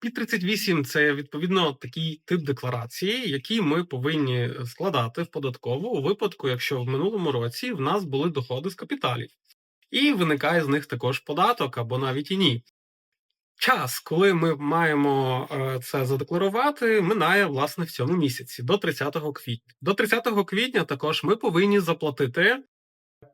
Під 38 це відповідно такий тип декларації, який ми повинні складати в податкову у випадку, якщо в минулому році в нас були доходи з капіталів, і виникає з них також податок або навіть і ні. Час, коли ми маємо е, це задекларувати, минає власне в цьому місяці до 30 квітня. До 30 квітня також ми повинні заплатити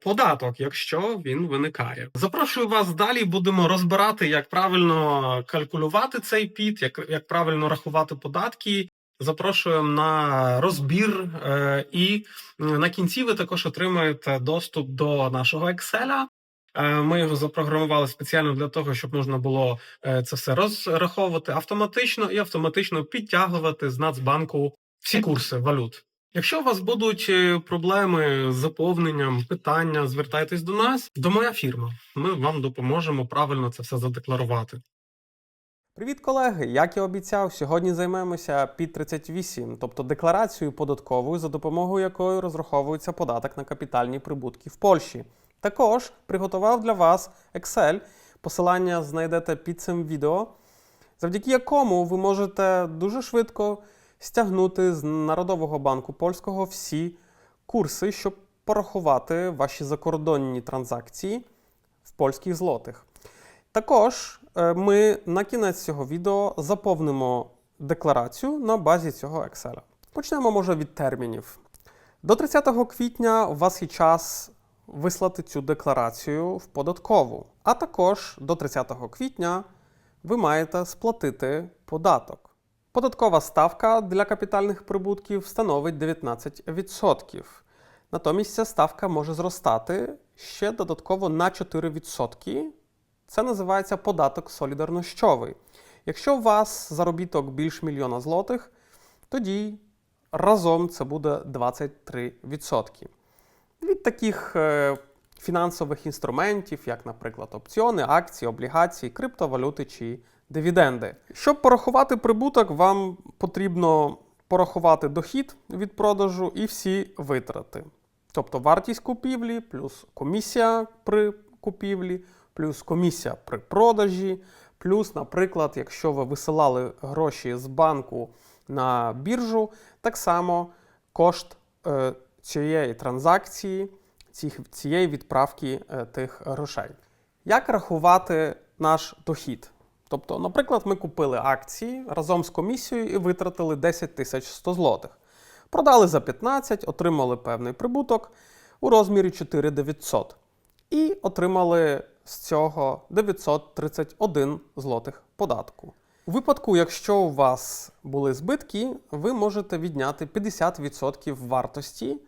податок, якщо він виникає. Запрошую вас далі. Будемо розбирати, як правильно калькулювати цей під, як, як правильно рахувати податки. Запрошуємо на розбір, е, і на кінці ви також отримаєте доступ до нашого Excel. Е, Ми його запрограмували спеціально для того, щоб можна було е, це все розраховувати автоматично і автоматично підтягувати з Нацбанку всі курси валют. Якщо у вас будуть е, проблеми з заповненням, питання, звертайтесь до нас, до моя фірма. Ми вам допоможемо правильно це все задекларувати. Привіт, колеги! Як і обіцяв, сьогодні займемося під 38, тобто декларацією податковою, за допомогою якої розраховується податок на капітальні прибутки в Польщі. Також приготував для вас Excel. Посилання знайдете під цим відео, завдяки якому ви можете дуже швидко стягнути з Народового банку польського всі курси, щоб порахувати ваші закордонні транзакції в польських злотих. Також е, ми на кінець цього відео заповнимо декларацію на базі цього Excel. Почнемо, може, від термінів. До 30 квітня у вас є час вислати цю декларацію в податкову, а також до 30 квітня ви маєте сплатити податок. Податкова ставка для капітальних прибутків становить 19%. Натомість ця ставка може зростати ще додатково на 4%. Це називається податок солідарнощовий. Якщо у вас заробіток більш мільйона злотих, тоді разом це буде 23%. Від таких е, фінансових інструментів, як, наприклад, опціони, акції, облігації, криптовалюти чи дивіденди. Щоб порахувати прибуток, вам потрібно порахувати дохід від продажу і всі витрати. Тобто вартість купівлі, плюс комісія при купівлі, плюс комісія при продажі, плюс, наприклад, якщо ви висилали гроші з банку на біржу, так само кошт е, цієї транзакції, цієї відправки е, тих грошей. Як рахувати наш дохід? Тобто, наприклад, ми купили акції разом з комісією і витратили 10 тисяч 100 злотих. Продали за 15, отримали певний прибуток у розмірі 4900 і отримали з цього 931 злотих податку. У випадку, якщо у вас були збитки, ви можете відняти 50% вартості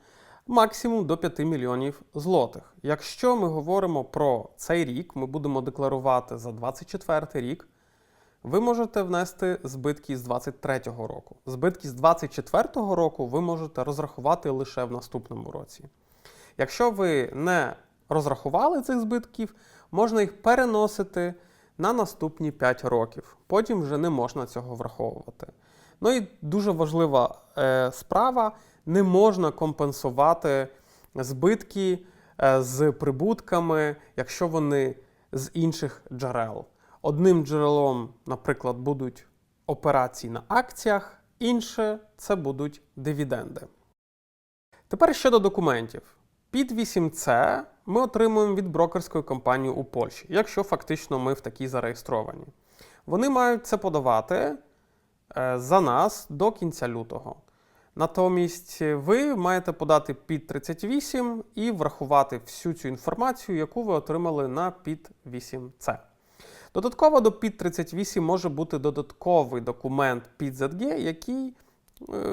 максимум до 5 мільйонів злотих. Якщо ми говоримо про цей рік, ми будемо декларувати за 24 рік, ви можете внести збитки з 23-го року. Збитки з 24-го року ви можете розрахувати лише в наступному році. Якщо ви не розрахували цих збитків, можна їх переносити на наступні 5 років. Потім вже не можна цього враховувати. Ну і дуже важлива е, справа: не можна компенсувати збитки е, з прибутками, якщо вони з інших джерел. Одним джерелом, наприклад, будуть операції на акціях, інше це будуть дивіденди. Тепер щодо документів. Під 8C ми отримуємо від брокерської компанії у Польщі, якщо фактично ми в такій зареєстровані. Вони мають це подавати е, за нас до кінця лютого. Натомість ви маєте подати під 38 і врахувати всю цю інформацію, яку ви отримали на під 8C. Додатково до під 38 може бути додатковий документ під ZG, який е,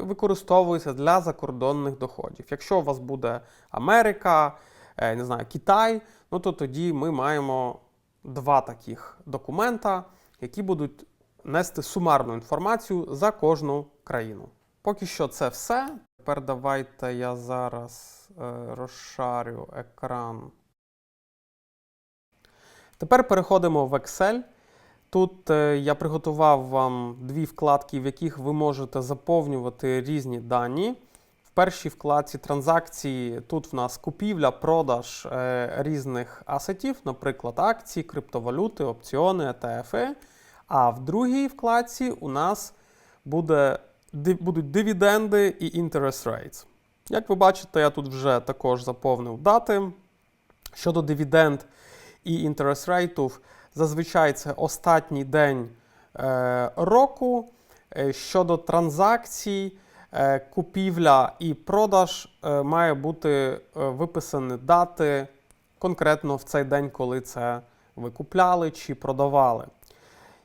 використовується для закордонних доходів. Якщо у вас буде Америка, е, не знаю, Китай, ну то тоді ми маємо два таких документа, які будуть нести сумарну інформацію за кожну країну. Поки що це все. Тепер давайте я зараз е, розшарю екран. Тепер переходимо в Excel. Тут е, я приготував вам дві вкладки, в яких ви можете заповнювати різні дані. В першій вкладці транзакції тут в нас купівля, продаж е, різних асетів, наприклад, акції, криптовалюти, опціони, ETF. А в другій вкладці у нас буде, будуть дивіденди і interest rates. Як ви бачите, я тут вже також заповнив дати. Щодо дивіденд і interest рейтів, зазвичай це останній день е, року. Е, Щодо транзакцій, е, купівля і продаж має бути виписані дати конкретно в цей день, коли це ви купляли чи продавали.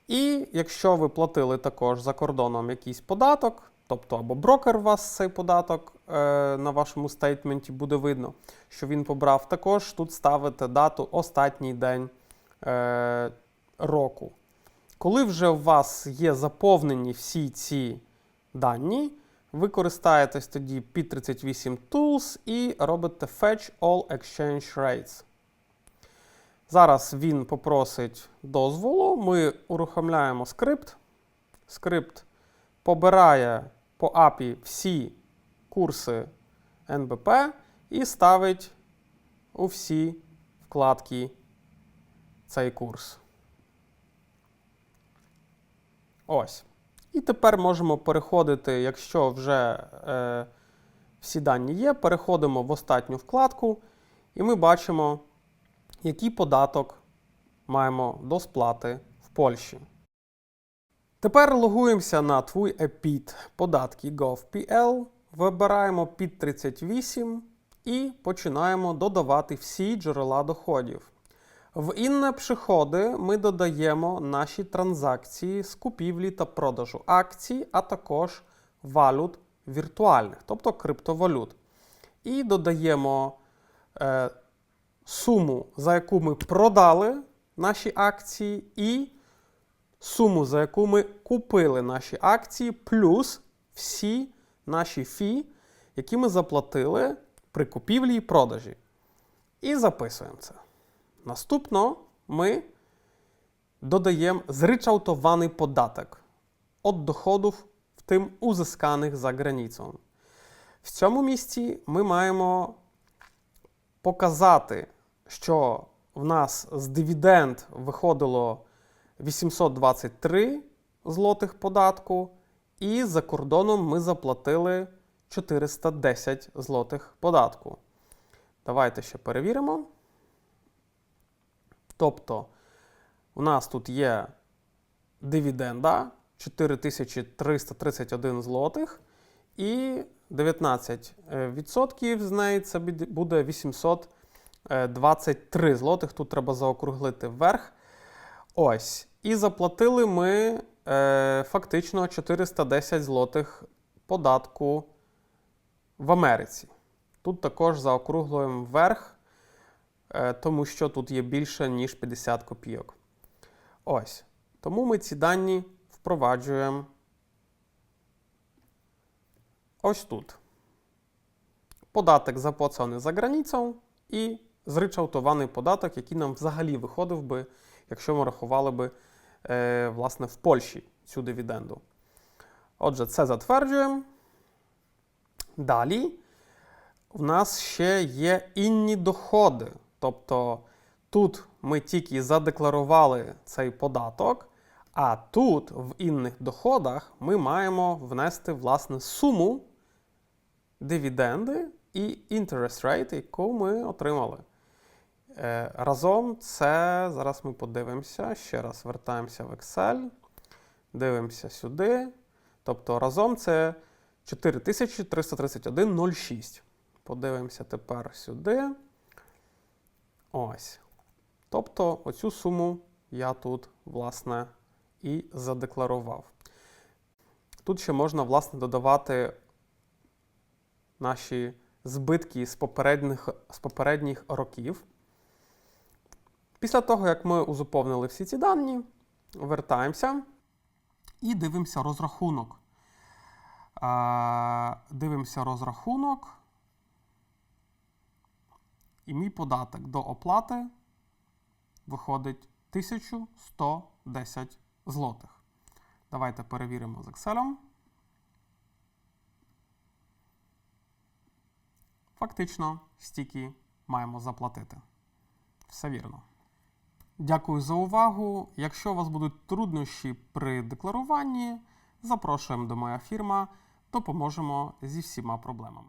І якщо ви платили також за кордоном якийсь податок, тобто або брокер у вас цей податок е, на вашому стейтменті буде видно, що він побрав, також тут ставите дату останній день е, року. Коли вже у вас є заповнені всі ці дані, ви користаєтесь тоді P38 Tools і робите Fetch All Exchange Rates. Зараз він попросить дозволу. Ми урухомляємо скрипт. Скрипт побирає по API всі курси НБП і ставить у всі вкладки цей курс. Ось. І тепер можемо переходити, якщо вже е, всі дані є, переходимо в останню вкладку, і ми бачимо, який податок маємо до сплати в Польщі. Тепер логуємося на твій епід податки вибираємо під 38 і починаємо додавати всі джерела доходів. В інне приходи ми додаємо наші транзакції з купівлі та продажу акцій, а також валют віртуальних, тобто криптовалют. І додаємо е, суму, за яку ми продали наші акції, і суму, за яку ми купили наші акції, плюс всі наші фі, які ми заплатили при купівлі і продажі. І записуємо це. Наступно ми додаємо зрyczałtowany податок від доходів, в тим узисканих за границю. В цьому місці ми маємо показати, що в нас з дивіденд виходило 823 злотих податку, і за кордоном ми заплатили 410 злотих податку. Давайте ще перевіримо. Тобто, у нас тут є дивіденда 4331 злотих, і 19% з неї це буде- буде 823 злотих. Тут треба заокруглити вверх. Ось. І заплатили ми е, фактично 410 злотих податку в Америці. Тут також заокруглюємо вверх, е, тому що тут є більше, ніж 50 копійок. Ось. Тому ми ці дані впроваджуємо ось тут. Податок заплачений за границю і зрyczałtowany податок, який нам взагалі виходив би, якщо ми рахували би е, власне, в Польщі цю дивіденду. Отже, це затверджуємо. Далі в нас ще є інні доходи. Тобто тут ми тільки задекларували цей податок, а тут, в інних доходах, ми маємо внести власне суму дивіденди і interest rate, яку ми отримали. Е, Разом це зараз ми подивимося. Ще раз вертаємося в Excel, дивимося сюди. Тобто разом це 4331,06. Подивимося тепер сюди. Ось. Тобто оцю суму я тут, власне, і задекларував. Тут ще можна, власне, додавати наші збитки з попередніх, з попередніх років. Після того, як ми узаповнили всі ці дані, вертаємося і дивимося розрахунок. Е, Дивимося розрахунок. І мій податок до оплати виходить 1110 злотих. Давайте перевіримо з Excel. Фактично, стільки маємо заплатити. Все вірно. Дякую за увагу. Якщо у вас будуть труднощі при декларуванні, запрошуємо до моя фірма, допоможемо зі всіма проблемами.